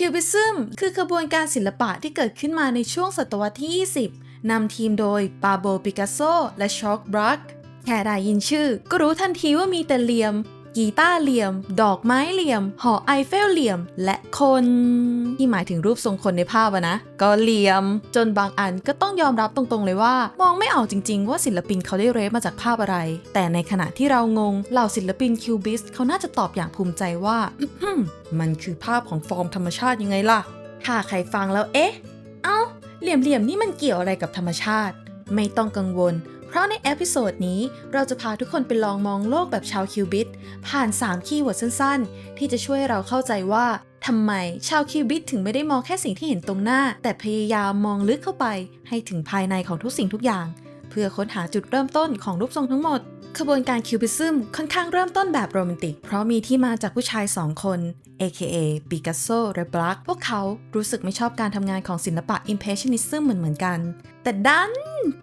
คิวบิซึมคือขบวนการศิลปะที่เกิดขึ้นมาในช่วงศตวรรษที่ 20 นำทีมโดยปาโบปิกัสโซและช็อกบรักแค่ได้ยินชื่อ ก็รู้ทันทีว่ามีแต่เหลี่ยม กีตาร์เหลี่ยม ดอกไม้เหลี่ยม หอไอเฟลเหลี่ยม และคน ที่หมายถึงรูปทรงคนในภาพอะนะ ก็เหลี่ยม จนบางอันก็ต้องยอมรับตรงๆเลยว่า มองไม่ออกจริงๆ ว่าศิลปินเขาได้เรฟมาจากภาพอะไร แต่ในขณะที่เรางงเหล่าศิลปินคิวบิสเขาน่าจะตอบอย่างภูมิใจว่า มันคือภาพของฟอร์มธรรมชาติยังไงล่ะ ถ้าใครฟังแล้วเอ๊ะ เอ้าเหลี่ยมๆนี่มันเกี่ยวอะไรกับธรรมชาติ ไม่ต้องกังวล เพราะในเอพิโซดนี้เราจะพาทุกคนไปลองมองโลกแบบชาวคิวบิตผ่าน 3 คีย์เวิร์ดสั้นๆ ที่จะช่วยเราเข้าใจว่าทำไมชาวคิวบิตถึงไม่ได้มองแค่สิ่งที่เห็นตรงหน้า แต่พยายามมองลึกเข้าไป ให้ถึงภายในของทุกสิ่งทุกอย่าง เพื่อค้นหาจุดเริ่มต้นของรูปทรงทั้งหมดขบวนการคิวบิซึมค่อนข้างเริ่มต้นแบบโรแมนติก เพราะมีที่มาจากผู้ชายสองคน AKA ปิกัสโซและบลักพวกเขารู้สึกไม่ชอบการทำงานของศิลปะ Impressionism เหมือนเหมือนกัน แต่ดัน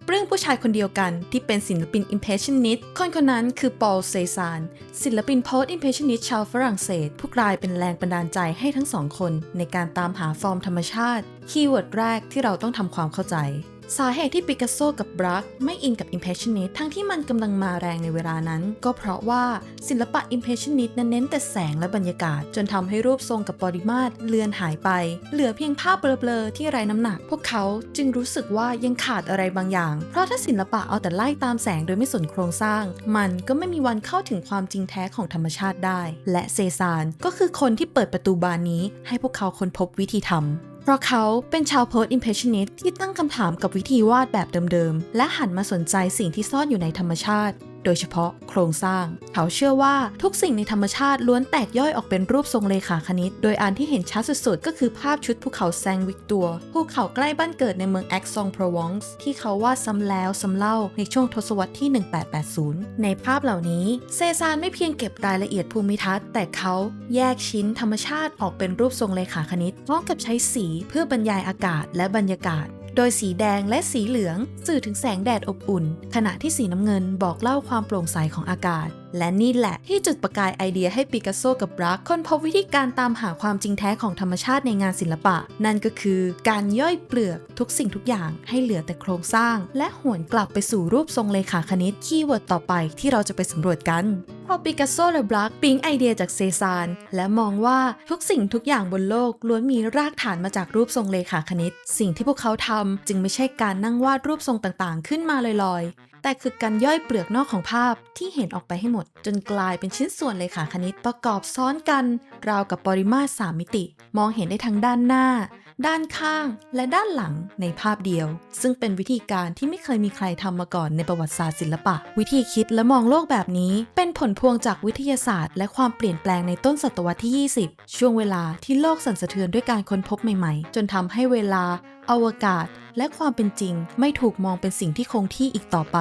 เรื่องผู้ชายคนเดียวกันที่เป็นศิลปิน Impressionist คนคนนั้นคือปอลเซซานศิลปิน Post Impressionist ชาวฝรั่งเศส ผู้กลายเป็นแรงบันดาลใจให้ทั้งสองคน ในการตามหาฟอร์มธรรมชาติ คีย์เวิร์ดแรกที่เราต้องทำความเข้าใจ สาเหตุที่ปิกัสโซกับบรักไม่อินกับ Impressionist ทั้งที่มันกำลังมาแรงในเวลานั้น ก็เพราะว่าศิลปะ Impressionist นั้นเน้นแต่แสงและบรรยากาศ จนทำให้รูปทรงกับปริมาตรเลือนหายไป เหลือเพียงภาพเบลอๆที่ไร้น้ำหนัก พวกเขาจึงรู้สึกว่ายังขาดอะไรบางอย่าง เพราะถ้าศิลปะเอาแต่ไล่ตามแสงโดยไม่สนโครงสร้าง มันก็ไม่มีวันเข้าถึงความจริงแท้ของธรรมชาติได้ และเซซานก็คือคนที่เปิดประตูบานนี้ให้พวกเขาค้นพบวิธีทำ เพราะเขาเป็นชาวโพสต์ impressionist ที่ตั้งคำถามกับวิธีวาดแบบเดิมๆ และหันมาสนใจสิ่งที่ซ่อนอยู่ในธรรมชาติ โดยเฉพาะโครงสร้าง เขาเชื่อว่าทุกสิ่งในธรรมชาติล้วนแตกย่อยออกเป็นรูปทรงเลขาคณิต โดยอันที่เห็นชัดสุดๆ ก็คือภาพชุดภูเขาแซงวิกตัวภูเขาใกล้บ้านเกิดในเมืองแอ็กซองโปรวองส์ที่เขาวาดซ้ำแล้วซ้ำเล่าในช่วงทศวรรษที่ 1880 ในภาพเหล่านี้เซซานไม่เพียงเก็บรายละเอียดภูมิทัศน์ แต่เขาแยกชิ้นธรรมชาติออกเป็นรูปทรงเลขาคณิตพร้อมกับใช้สีเพื่อบรรยายอากาศและบรรยากาศ โดยสีแดงและสีเหลืองสื่อถึงแสงแดดอบอุ่น ขณะที่สีน้ำเงินบอกเล่าความโปร่งใสของอากาศและนี่แหละที่จุดประกายไอเดียให้ปิกัสโซกับบรักค้นพบวิธีการตามหาความจริงแท้ของธรรมชาติในงานศิลปะ นั่นก็คือการย่อยเปลือกทุกสิ่งทุกอย่างให้เหลือแต่โครงสร้าง และหวนกลับไปสู่รูปทรงเลขาคณิตคีย์เวิร์ดต่อไปที่เราจะไปสำรวจกันพอปิกัสโซและบลักปิ๊งไอเดียจากเซซาน และมองว่าทุกสิ่งทุกอย่างบนโลกล้วนมีรากฐานมาจากรูปทรงเลขาคณิต สิ่งที่พวกเขาทำจึงไม่ใช่การนั่งวาดรูปทรงต่างๆ ขึ้นมาลอยๆ แต่คือการย่อยเปลือกนอกของภาพที่เห็นออกไปให้หมดจนกลายเป็นชิ้นส่วนเลขาคณิตประกอบซ้อนกัน ราวกับปริมาตรสามมิติ มองเห็นได้ทั้งด้านหน้า ด้านข้าง และด้านหลังในภาพเดียว ซึ่งเป็นวิธีการที่ไม่เคยมีใครทำมาก่อนในประวัติศาสตร์ศิลปะ วิธีคิดและมองโลกแบบนี้ เป็นผลพวงจากวิทยาศาสตร์ และความเปลี่ยนแปลงในต้นศตวรรษที่ 20 ช่วงเวลาที่โลกสั่นสะเทือนด้วยการค้นพบใหม่ๆ จนทำให้เวลา อวกาศและความเป็นจริงไม่ถูกมองเป็นสิ่งที่คงที่อีกต่อไป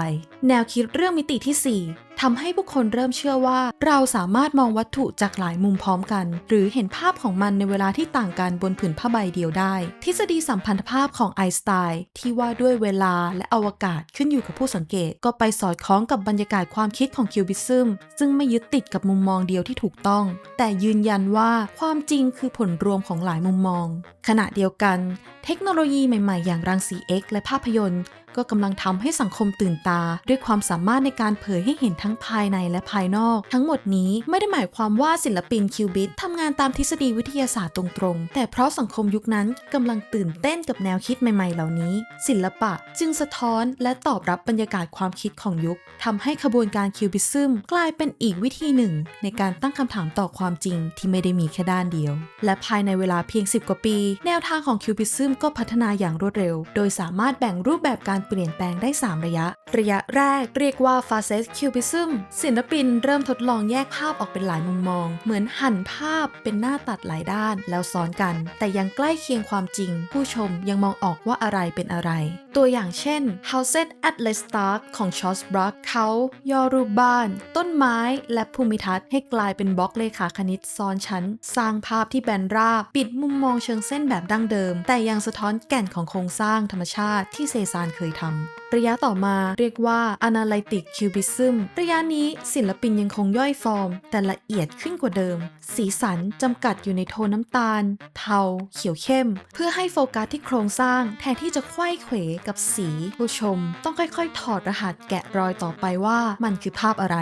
แนวคิดเรื่องมิติที่ 4ทำให้ผู้คนเริ่มเชื่อว่า เราสามารถมองวัตถุจากหลายมุมพร้อมกัน หรือเห็นภาพของมันในเวลาที่ต่างกันบนผืนผ้าใบเดียวได้ ทฤษฎีสัมพันธภาพของไอน์สไตน์ที่ว่าด้วยเวลาและอวกาศขึ้นอยู่กับผู้สังเกต ก็ไปสอดคล้องกับบรรยากาศความคิดของคิวบิซึมซึ่งไม่ยึดติดกับมุมมองเดียวที่ถูกต้อง แต่ยืนยันว่าความจริงคือผลรวมของหลายมุมมอง ขณะเดียวกัน เทคโนโลยีใหม่ๆ อย่างรังสี X และภาพยนตร์ ก็กำลังทำให้สังคมตื่นตา ด้วยความสามารถในการเผยให้เห็นทั้งภายในและภายนอก ทั้งหมดนี้ไม่ได้หมายความว่าศิลปินคิวบิตทำงานตามทฤษฎีวิทยาศาสตร์ตรงๆ แต่เพราะสังคมยุคนั้นกำลังตื่นเต้นกับแนวคิดใหม่ ๆ เหล่านี้ ศิลปะจึงสะท้อนและตอบรับบรรยากาศความคิดของยุคทำให้ขบวนการคิวบิซึมกลายเป็นอีกวิธีหนึ่ง ในการตั้งคำถามต่อความจริงที่ไม่ได้มีแค่ด้านเดียว และภายในเวลาเพียง 10 กว่าปี แนวทางของคิวบิซึมก็พัฒนาอย่างรวดเร็ว โดยสามารถแบ่งรูปแบบการเปลี่ยนแปลงได้ 3 ระยะ ระยะแรกเรียกว่า Facet Cubism ศิลปินเริ่มทดลองแยกภาพออกเป็นหลายมุมมอง เหมือนหั่นภาพเป็นหน้าตัดหลายด้าน แล้วซ้อนกัน แต่ยังใกล้เคียงความจริง ผู้ชมยังมองออกว่าอะไรเป็นอะไร ตัวอย่างเช่น Houses at l e Stark ของ c h a r l e s b r u c k เขาย่อรูปบ้าน ต้นไม้และภูมิทัศน์ให้กลายเป็นบล็อกเลขาคณิตซ้อนชั้น สร้างภาพที่แบนราบ ปิดมุมมองเชิงเส้นแบบดั้งเดิม แต่ยังสะท้อนแก่นของโครงสร้างธรรมชาติที่เซซานเคยทำระยะต่อมาเรียกว่า Analytic Cubism ระยะนี้ศิลปินยังคงย่อยฟอร์ม แต่ละเอียดขึ้นกว่าเดิม สีสันจำกัดอยู่ในโทนน้ำตาล เทา เขียวเข้ม เพื่อให้โฟกัสที่โครงสร้างแทนที่จะไขว้เขวกับสีผู้ชม ต้องค่อยๆ ถอดรหัสแกะรอยต่อไปว่ามันคือภาพอะไร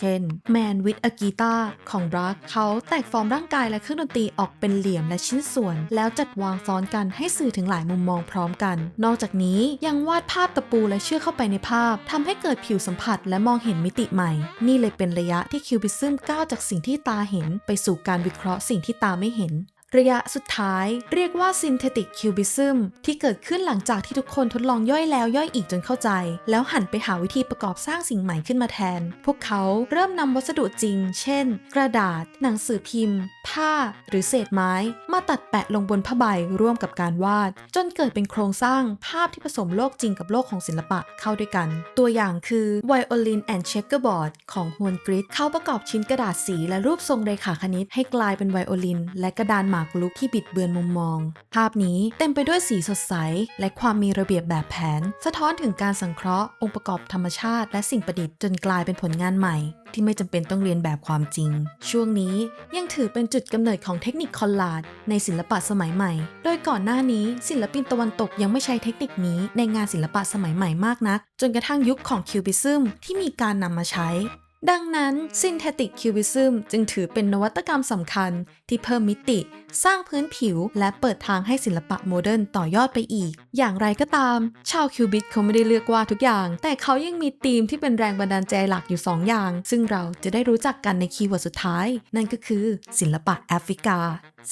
เช่น Man with a Guitar ของ Bragg เขาแตกฟอร์มร่างกายและเครื่องดนตรีออกเป็นเหลี่ยมและชิ้นส่วน แล้วจัดวางซ้อนกันให้สื่อถึงหลายมุมมองพร้อมกัน นอกจากนี้ยังวาดภาพตะปูและเชื่อกเข้าไปในภาพทำให้เกิดผิวสัมผัสและมองเห็นมิติใหม่ นี่เลยเป็นระยะที่คิวบิซึมก้าวจากสิ่งที่ตาเห็น ไปสู่การวิเคราะห์สิ่งที่ตาไม่เห็น ระยะสุดท้ายเรียกว่า Synthetic Cubism ที่เกิดขึ้นหลังจากที่ทุกคนทดลองย่อยแล้วย่อยอีกจนเข้าใจ แล้วหันไปหาวิธีประกอบสร้างสิ่งใหม่ขึ้นมาแทน พวกเขาเริ่มนำวัสดุจริง เช่น กระดาษ หนังสือพิมพ์ ผ้า หรือเศษไม้ มาตัดแปะลงบนผ้าใบร่วมกับการวาด จนเกิดเป็นโครงสร้างภาพที่ผสมโลกจริงกับโลกของศิลปะเข้าด้วยกัน ตัวอย่างคือ Violin and Checkerboard ของฮวนกริดเขาประกอบชิ้นกระดาษสีและรูปทรงเรขาคณิตให้กลายเป็นไวโอลิน และกระดานหมากรุกที่บิดเบือนมุมมอง ภาพนี้เต็มไปด้วยสีสดใส และความมีระเบียบแบบแผน สะท้อนถึงการสังเคราะห์องค์ประกอบธรรมชาติ และสิ่งประดิษฐ์จนกลายเป็นผลงานใหม่ ที่ไม่จำเป็นต้องเรียนแบบความจริง ช่วงนี้ยังถือเป็นจุดกำเนิดของเทคนิคคอลลาดในศิลปะสมัยใหม่ โดยก่อนหน้านี้ศิลปินตะวันตกยังไม่ใช้เทคนิคนี้ในงานศิลปะสมัยใหม่มากนัก จนกระทั่งยุคของคิวบิซึมที่มีการนำมาใช้ดังนั้น Synthetic Cubism จึงถือเป็นนวัตกรรมสำคัญที่เพิ่มมิติ สร้างพื้นผิว และเปิดทางให้ศิลปะโมเดิร์นต่อยอดไปอีก อย่างไรก็ตาม ชาวคิวบิสเขาไม่ได้เลือกว่าทุกอย่าง แต่เขายังมีธีมที่เป็นแรงบันดาลใจหลักอยู่ 2 อย่าง ซึ่งเราจะได้รู้จักกันในคีย์เวิร์ดสุดท้าย นั่นก็คือศิลปะแอฟริกา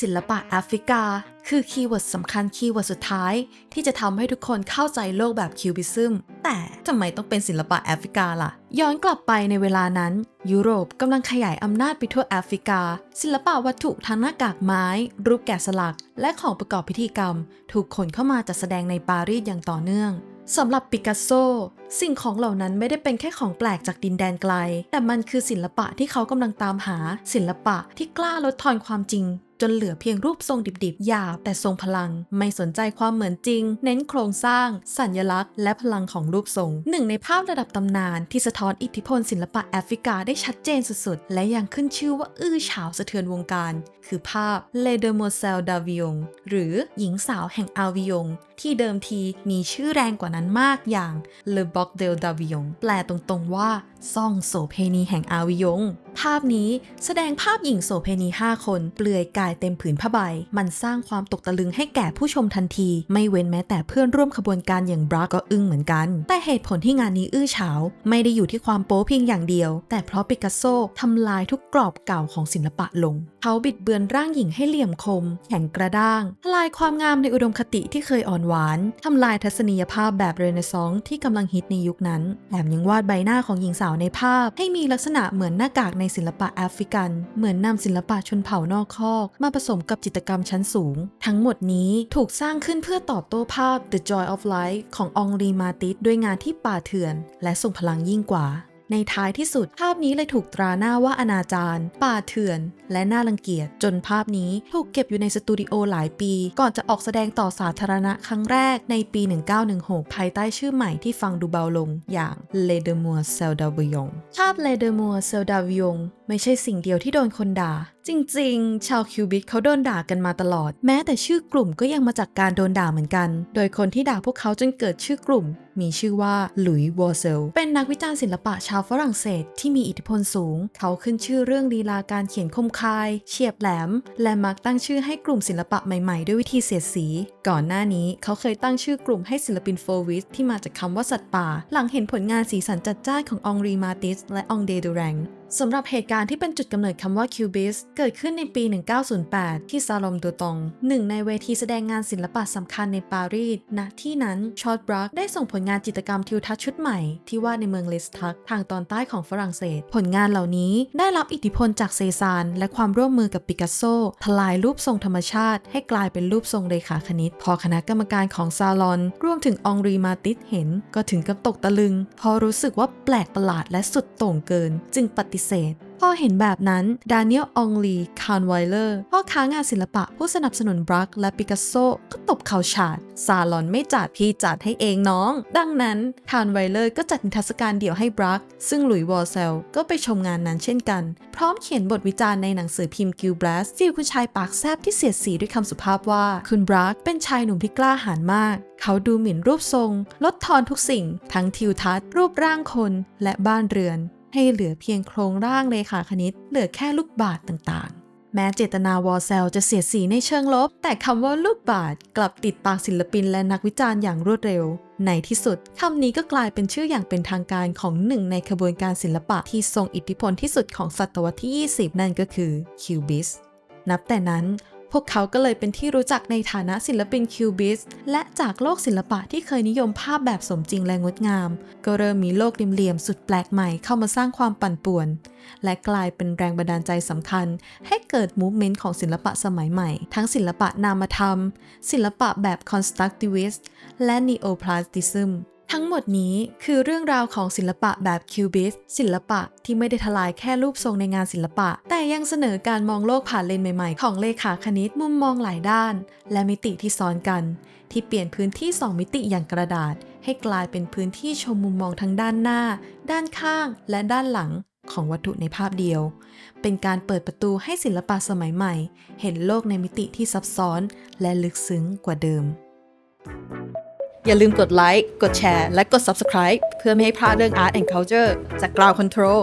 ศิลปะแอฟริกา คือคีย์เวิร์ดสำคัญคีย์เวิร์ดสุดท้าย ที่จะทำให้ทุกคนเข้าใจโลกแบบคิวบิซึมแต่ทำไมต้องเป็นศิลปะแอฟริกาล่ะ ย้อนกลับไปในเวลานั้น ยุโรปกำลังขยายอำนาจไปทั่วแอฟริกา ศิลปะวัตถุทั้งหน้ากากไม้ รูปแกะสลัก และของประกอบพิธีกรรม ถูกขนเข้ามาจัดแสดงในปารีสอย่างต่อเนื่องสำหรับปิกัสโซ สิ่งของเหล่านั้นไม่ได้เป็นแค่ของแปลกจากดินแดนไกล แต่มันคือศิลปะที่เขากำลังตามหา ศิลปะที่กล้าลดทอนความจริง จนเหลือเพียงรูปทรงดิบๆหยาบแต่ทรงพลัง ไม่สนใจความเหมือนจริง เน้นโครงสร้าง สัญลักษณ์ และพลังของรูปทรงหนึ่งในภาพระดับตำนาน ที่สะท้อนอิทธิพลศิลปะแอฟริกาได้ชัดเจนสุดๆ และยังขึ้นชื่อว่าอื้อฉาวสะเทือนวงการ คือภาพ Le Demoiselle d'Avion หรือหญิงสาวแห่งอาวิยงที่เดิมทีมีชื่อแรงกว่านั้นมากอย่าง Le Boc de d'Avion แปลตรงๆว่าซ่องโสเพณีแห่งอาวิยง ภาพนี้แสดงภาพหญิงโสเพณี 5 คนเปลือยกายเต็มผืนผ้าใบ มันสร้างความตกตะลึงให้แก่ผู้ชมทันที ไม่เว้นแม้แต่เพื่อนร่วมขบวนการอย่างบราก็อึ้งเหมือนกัน แต่เหตุผลที่งานนี้อื้อฉาว ไม่ได้อยู่ที่ความโป๊เพียงอย่างเดียว แต่เพราะปิกัสโซทำลายทุกกรอบเก่าของศิลปะลง เขาบิดเบือนร่างหญิงให้เหลี่ยมคม แข็งกระด้างทลายความงามในอุดมคติที่เคยอ่อนหวานทำลายทัศนียภาพแบบเรเนซองส์ที่กำลังฮิตในยุคนั้นแถมยังวาดใบหน้าของหญิงสาวในภาพ ให้มีลักษณะเหมือนหน้ากากในศิลปะแอฟริกัน เหมือนนำศิลปะชนเผ่านอกคอก มาผสมกับจิตรกรรมชั้นสูง ทั้งหมดนี้ถูกสร้างขึ้นเพื่อตอบโต้ภาพ The Joy of Life ขององรีมาติสด้วยงานที่ป่าเถื่อน และทรงพลังยิ่งกว่า ในท้ายที่สุด ภาพนี้เลยถูกตราหน้าว่าอนาจารป่าเถื่อน และน่ารังเกียจ จนภาพนี้ถูกเก็บอยู่ในสตูดิโอหลายปี ก่อนจะออกแสดงต่อสาธารณะครั้งแรกในปี 1916 ภายใต้ชื่อใหม่ที่ฟังดูเบาลงอย่าง Le d e m o i s e l l e d a v i o n ภาพ Le d e m o i s e l l e d a v i o n ไม่ใช่สิ่งเดียวที่โดนคนด่า จริงๆ ชาวคิวบิตเขาโดนด่ากันมาตลอด แม้แต่ชื่อกลุ่มก็ยังมาจากการโดนด่าเหมือนกัน โดยคนที่ด่าพวกเขาจนเกิดชื่อกลุ่ม มีชื่อว่าหลุยวอร์เซล เป็นนักวิจารณ์ศิลปะชาวฝรั่งเศสที่มีอิทธิพลสูง เขาขึ้นชื่อเรื่องลีลาการเขียนคมคาย เฉียบแหลม และมักตั้งชื่อให้กลุ่มศิลปะใหม่ๆ ด้วยวิธีเสียดสี ก่อนหน้านี้เขาเคยตั้งชื่อกลุ่มให้ศิลปินโฟวิสที่มาจากคำว่าสัตว์ป่า หลังเห็นผลงานสีสันจัดจ้านขององรีมาติสและองเดดูแรง สำหรับเหตุการณ์ที่เป็นจุดกำเนิดคำว่าคิวบิสเกิดขึ้นในปี 1908 ที่ซาลอมดูตงหนึ่งในเวทีแสดงงานศิลปะสำคัญในปารีสณที่นั้นชอตบรักได้ส่งผลงานจิตรกรรมทิวทัศน์ชุดใหม่ที่วาดในเมืองเลสทักทางตอนใต้ของฝรั่งเศส ผลงานเหล่านี้ได้รับอิทธิพลจากเซซานและความร่วมมือกับปิกัสโซทลายรูปทรงธรรมชาติ ให้กลายเป็นรูปทรงเรขาคณิต พอคณะกรรมการของซาลอน รวมถึงองรีมาติสเห็น ก็ถึงกับตกตะลึงเพราะรู้สึกว่าแปลกประหลาดและสุดโต่งเกิน จึงปฏิเสธพอเห็นแบบนั้นดานิเอลองลี คาร์นไวเลอร์พ่อค้างานศิลปะผู้สนับสนุนบรักและปิกัสโซก็ตบเข่าฉาด ซาลอนไม่จัดพี่จัดให้เองน้อง ดังนั้น คาร์นไวเลอร์ก็จัดนิทรรศการเดี่ยวให้บรัก ซึ่งหลุยส์วอลเซลก็ไปชมงานนั้นเช่นกัน พร้อมเขียนบทวิจารณ์ในหนังสือพิมพ์กิลบลัสฟิลคุณชายปากแซบที่เสียดสีด้วยคำสุภาพว่า คุณบรักเป็นชายหนุ่มที่กล้าหาญมาก เขาดูหมิ่นรูปทรง ลดทอนทุกสิ่ง ทั้งทิวทัศน์รูปร่างคนและบ้านเรือน ให้เหลือเพียงโครงร่างเลขาคณิต เหลือแค่ลูกบาศก์ต่างๆ แม้เจตนาวอลเซลจะเสียสีในเชิงลบ แต่คำว่าลูกบาศก์กลับติดปากศิลปินและนักวิจารณ์อย่างรวดเร็ว ในที่สุดคำนี้ก็กลายเป็นชื่ออย่างเป็นทางการของหนึ่งในขบวนการศิลปะที่ทรงอิทธิพลที่สุดของศตวรรษที่ 20 นั่นก็คือคิวบิสนับแต่นั้น พวกเขาก็เลยเป็นที่รู้จักในฐานะศิลปินคิวบิสและจากโลกศิลปะที่เคยนิยมภาพแบบสมจริงและงดงาม ก็เริ่มมีโลกเหลี่ยมสุดแปลกใหม่เข้ามาสร้างความปั่นป่วน และกลายเป็นแรงบันดาลใจสำคัญ ให้เกิดมูฟเมนต์ของศิลปะสมัยใหม่ ทั้งศิลปะนามธรรม ศิลปะแบบ constructivist และ neoplastism ทั้งหมดนี้คือเรื่องราวของศิลปะแบบคิวบิสศิลปะที่ไม่ได้ทลายแค่รูปทรงในงานศิลปะ แต่ยังเสนอการมองโลกผ่านเลนส์ใหม่ๆ ของเลขาคณิตมุมมองหลายด้าน และมิติที่ซ้อนกัน ที่เปลี่ยนพื้นที่ 2 มิติอย่างกระดาษ ให้กลายเป็นพื้นที่ชมมุมมองทั้งด้านหน้า ด้านข้าง และด้านหลังของวัตถุในภาพเดียว เป็นการเปิดประตูให้ศิลปะสมัยใหม่ เห็นโลกในมิติที่ซับซ้อน และลึกซึ้งกว่าเดิม อย่าลืมกดไลค์ กดแชร์ และกด Subscribe เพื่อไม่ให้พลาดเรื่อง Art and Culture จาก Ground Control